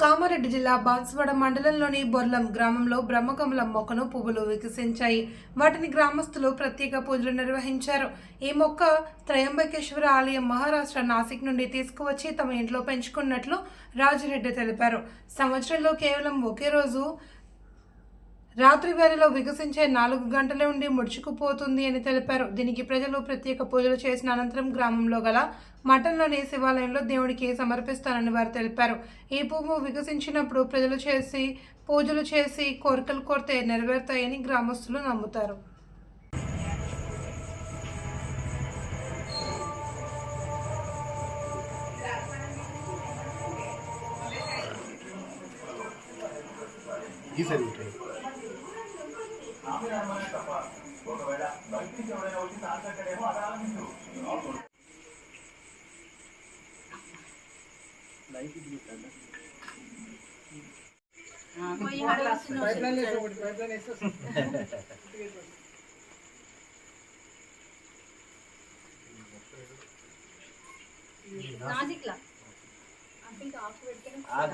కామారెడ్డి జిల్లా బాన్సువాడ మండలంలోని బొర్లం గ్రామంలో బ్రహ్మకమలం మొక్కను పువ్వులు వికసించాయి. వాటిని గ్రామస్తులు ప్రత్యేక పూజలు నిర్వహించారు. ఈ మొక్క త్రయంబకేశ్వర ఆలయం మహారాష్ట్ర నాసిక్ నుండి తీసుకువచ్చి తమ ఇంట్లో పెంచుకున్నట్లు రాజిరెడ్డి తెలిపారు. సంవత్సరంలో కేవలం ఒకే రోజు రాత్రి వేళలో వికసించే నాలుగు గంటలే ఉండి ముడుచుకుపోతుంది అని తెలిపారు. దీనికి ప్రజలు ప్రత్యేక పూజలు చేసిన అనంతరం గ్రామంలో గల మఠంలోని శివాలయంలో దేవుడికి సమర్పిస్తానని వారు తెలిపారు. ఈ పువ్వు వికసించినప్పుడు ప్రజలు చేసి పూజలు చేసి కోరికలు కోరితే నెరవేరుతాయని గ్రామస్తులు నమ్ముతారు.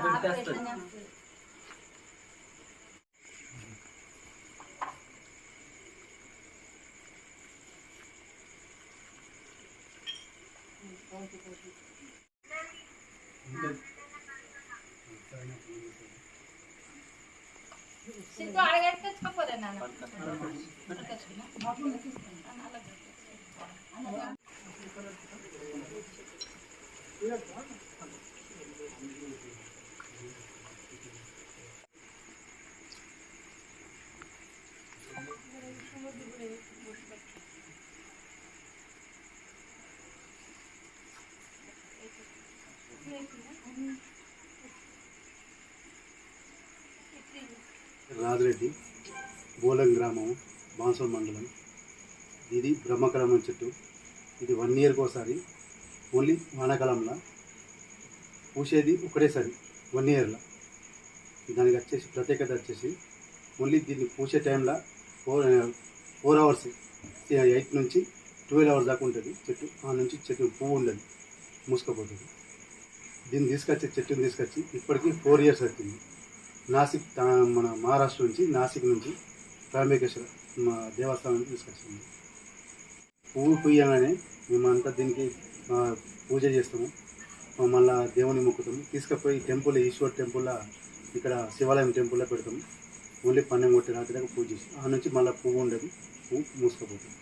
గీసారి ఉంటాయి সিদ্ধ আর একটা ছাপো দেন না Thank you. আচ্ছা, రాజరెడ్డి బోలం గ్రామం బాన్సల్ మండలం. ఇది బ్రహ్మకలమం చెట్టు. ఇది వన్ ఇయర్కి ఒకసారి. ఓన్లీ వానాకాలంలో. పూసేది ఒకటేసారి వన్ ఇయర్లో. దానికి వచ్చేసి ప్రత్యేకత వచ్చేసి ఓన్లీ దీన్ని పూసే టైంలో ఫోర్ ఫోర్ అవర్స్ ఎయిట్ నుంచి ట్వెల్వ్ అవర్స్ దాకా ఉంటుంది చెట్టు. ఆ నుంచి చెట్టు పువ్వు ఉండదు మూసుకపోతుంది. దీన్ని తీసుకొచ్చి చెట్టుని తీసుకొచ్చి ఇప్పటికీ ఫోర్ ఇయర్స్ అవుతుంది. నాసిక్ మన మహారాష్ట్ర నుంచి నాసిక్ నుంచి త్రయంబకేశ్వర మా దేవస్థానానికి తీసుకొచ్చింది. పువ్వు పుయ్యగానే మేమంతా దీనికి పూజ చేస్తాము. మళ్ళా దేవుని మొక్కుతాము. తీసుకుపోయి టెంపుల్ ఈశ్వర్ టెంపుల్లో ఇక్కడ శివాలయం టెంపుల్లో పెడతాము. ఓన్లీ పన్నెం కొట్టి రాత్రి దాకా పూజ చేస్తాం ఆ నుంచి మళ్ళీ పువ్వు ఉండదు. పువ్వు మూసుకుపోతుంది